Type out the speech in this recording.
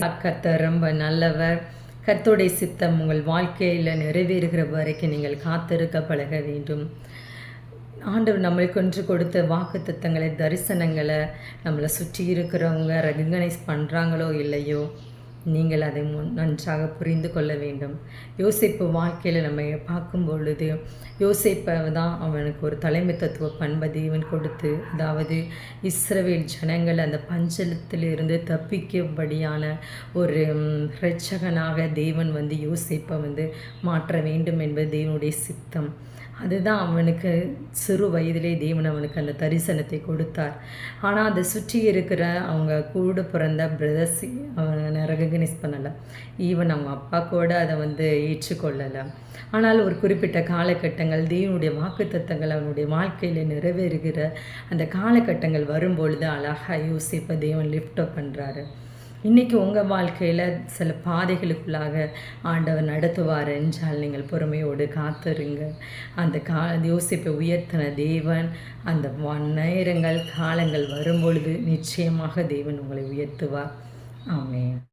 கத்தர் ரொம்ப நல்லவர். கத்தோடைய சித்தம் உங்கள் வாழ்க்கையில் நிறைவேறுகிற வரைக்கும் நீங்கள் காத்திருக்க பழக வேண்டும். ஆண்டவர் நம்மளுக்கு கொன்று கொடுத்த வாக்கு தத்தங்களை தரிசனங்களை நம்மளை சுற்றி இருக்கிறவங்க ரெகனைஸ் பண்ணுறாங்களோ இல்லையோ நீங்கள் அதை முன் நன்றாக புரிந்து கொள்ள வேண்டும். யோசிப்பு வாழ்க்கையில் நம்ம பார்க்கும் பொழுது யோசிப்பை தான் அவனுக்கு ஒரு தலைமைத்துவ பண்பை தேவன் கொடுத்து அதாவது இஸ்ரவேல் ஜனங்கள் அந்த பஞ்சலத்திலிருந்து தப்பிக்கும்படியான ஒரு ம், இரட்சகனாக தேவன் வந்து யோசிப்பை வந்து மாற்ற வேண்டும் என்பது தேவனுடைய சித்தம். அதுதான் அவனுக்கு சிறு வயதிலே தேவன் அவனுக்கு அந்த தரிசனத்தை கொடுத்தார். ஆனால் அதை சுற்றி இருக்கிற அவங்க கூட பிறந்த பிரதர்ஸ் நரக ரெகனைஸ் பண்ணலை. ஈவன் அவங்க அப்பா கூட அதை வந்து ஏற்றுக்கொள்ளலை. ஆனால் ஒரு குறிப்பிட்ட காலகட்டங்கள் தேவனுடைய வாக்குத்தத்தங்கள் அவனுடைய வாழ்க்கையில் நிறைவேறுகிற அந்த காலகட்டங்கள் வரும்பொழுது அழகாக யோசிப்பை தேவன் லிஃப்ட் அப் பண்ணுறாரு இன்றைக்கி உங்கள் வாழ்க்கையில் சில பாதைகளுக்குள்ளாக ஆண்டவர் நடத்துவார் என்றால் நீங்கள் பொறுமையோடு காத்திருங்க. அந்த கா யோசிப்பை உயர்த்தின தேவன் அந்த நேரங்கள் காலங்கள் வரும்பொழுது நிச்சயமாக தேவன் உங்களை உயர்த்துவார். ஆமே